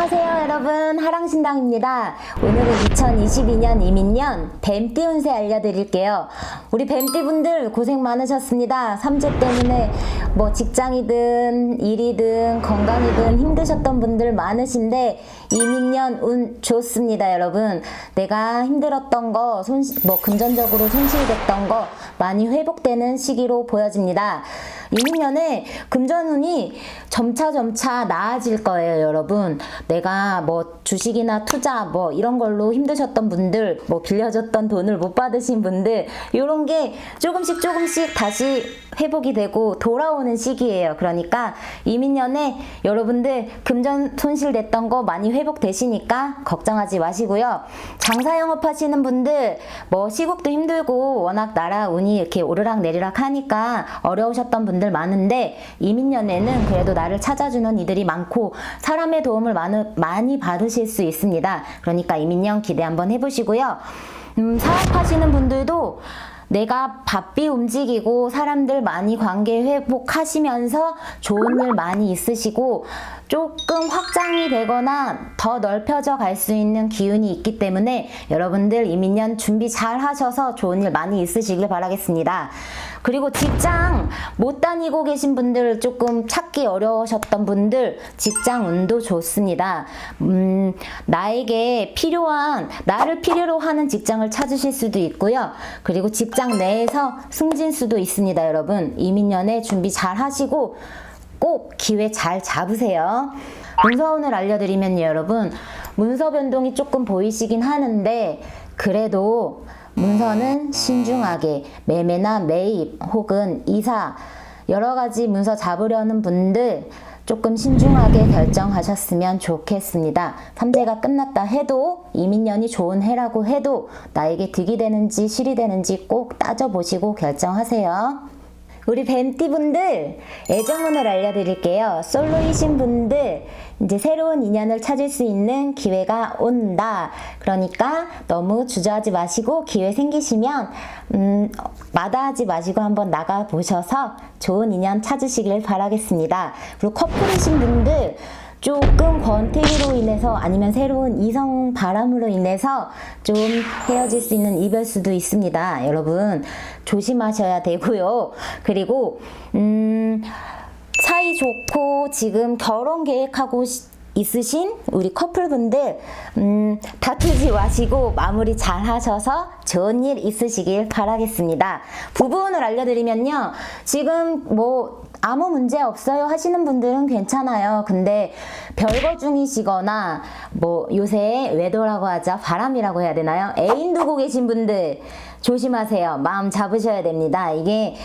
안녕하세요 여러분. 하랑신당입니다. 오늘은 2022년 이민년 뱀띠 운세 알려드릴게요. 우리 뱀띠 분들 고생 많으셨습니다. 삼재 때문에 뭐 직장이든 일이든 건강이든 힘드셨던 분들 많으신데 이민년 운 좋습니다 여러분. 내가 힘들었던 거 손실 뭐 금전적으로 손실됐던 거 많이 회복되는 시기로 보여집니다 이민년에 금전운이 점차 점차 나아질 거예요, 여러분. 내가 뭐 주식이나 투자 뭐 이런 걸로 힘드셨던 분들, 뭐 빌려줬던 돈을 못 받으신 분들, 이런 게 조금씩 조금씩 다시 회복이 되고 돌아오는 시기예요. 그러니까 이민년에 여러분들 금전 손실됐던 거 많이 회복되시니까 걱정하지 마시고요. 장사 영업 하시는 분들 뭐 시국도 힘들고 워낙 나라 운이 이렇게 오르락 내리락 하니까 어려우셨던 분들 많은데 이민년에는 그래도 나를 찾아주는 이들이 많고 사람의 도움을 많이, 받으실 수 있습니다. 그러니까 이민년 기대 한번 해보시고요. 음, 사업하시는 분들도 내가 바삐 움직이고 사람들 많이 관계 회복하시면서 좋은 일 많이 있으시고 조금 확장이 되거나 더 넓혀져 갈 수 있는 기운이 있기 때문에 여러분들 이민년 준비 잘 하셔서 좋은 일 많이 있으시길 바라겠습니다. 그리고 직장 못 다니고 계신 분들 조금 찾기 어려우셨던 분들 직장 운도 좋습니다. 음, 나에게 필요한 나를 필요로 하는 직장을 찾으실 수도 있고요. 그리고 직장 내에서 승진 수도 있습니다, 여러분. 이민년에 준비 잘 하시고 꼭 기회 잘 잡으세요. 문서운을 알려드리면 여러분 문서 변동이 조금 보이시긴 하는데 그래도 문서는 신중하게 매매나 매입 혹은 이사 여러 가지 문서 잡으려는 분들 조금 신중하게 결정하셨으면 좋겠습니다. 삼재가 끝났다 해도 이민년이 좋은 해라고 해도 나에게 득이 되는지 실이 되는지 꼭 따져보시고 결정하세요. 우리 뱀띠 분들 애정운을 알려드릴게요. 솔로이신 분들 이제 새로운 인연을 찾을 수 있는 기회가 온다. 그러니까 너무 주저하지 마시고 기회 생기시면 음, 마다하지 마시고 한번 나가 보셔서 좋은 인연 찾으시길 바라겠습니다. 그리고 커플이신 분들 조금 권태기로 인해서 아니면 새로운 이성 바람으로 인해서 좀 헤어질 수 있는 이별 수도 있습니다. 여러분 조심하셔야 되고요. 그리고 음 사이 좋고 지금 결혼 계획하고 시- 있으신 우리 커플분들 음, 다투지 마시고 마무리 잘 하셔서 좋은 일 있으시길 바라겠습니다. 부분을 알려드리면요. 지금 뭐 아무 문제 없어요 하시는 분들은 괜찮아요. 근데 별거 중이시거나 뭐 요새 외도라고 하죠. 바람이라고 해야 되나요? 애인 두고 계신 분들 조심하세요. 마음 잡으셔야 됩니다. 이게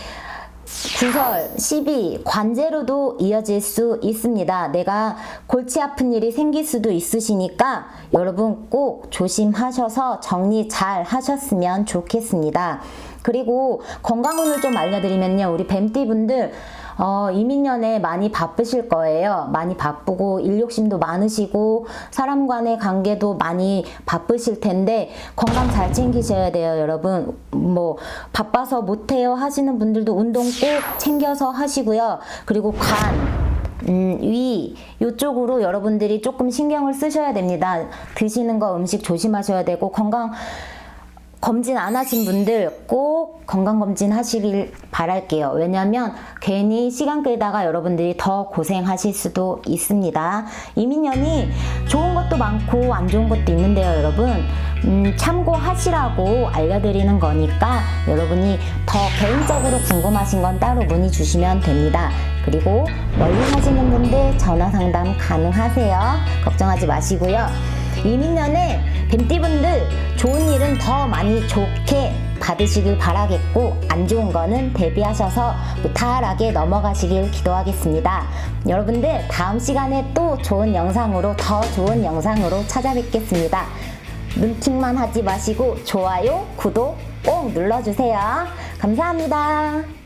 구설, 시비, 관제로도 이어질 수 있습니다. 내가 골치 아픈 일이 생길 수도 있으시니까 여러분 꼭 조심하셔서 정리 잘 하셨으면 좋겠습니다. 그리고 건강운을 좀 알려드리면요. 우리 뱀띠 분들 어, 이민년에 많이 바쁘실 거예요. 많이 바쁘고 일 욕심도 많으시고 사람 간의 관계도 많이 바쁘실 텐데 건강 잘 챙기셔야 돼요, 여러분. 뭐 바빠서 못 해요 하시는 분들도 운동 꼭 챙겨서 하시고요. 그리고 간 음, 위 이쪽으로 여러분들이 조금 신경을 쓰셔야 됩니다. 드시는 거 음식 조심하셔야 되고 건강 검진 안 하신 분들 꼭 건강검진 하시길 바랄게요. 왜냐면 괜히 시간 끌다가 여러분들이 더 고생하실 수도 있습니다. 이민년이 좋은 것도 많고 안 좋은 것도 있는데요, 여러분. 음, 참고하시라고 알려드리는 거니까 여러분이 더 개인적으로 궁금하신 건 따로 문의 주시면 됩니다. 그리고 멀리 사시는 분들 전화 상담 가능하세요. 걱정하지 마시고요. 이민년에 뱀띠분들 좋은 일은 더 많이 좋게 받으시길 바라겠고 안 좋은 거는 대비하셔서 무탈하게 넘어가시길 기도하겠습니다. 여러분들 다음 시간에 또 좋은 영상으로 더 좋은 영상으로 찾아뵙겠습니다. 눈팅만 하지 마시고 좋아요, 구독 꼭 눌러주세요. 감사합니다.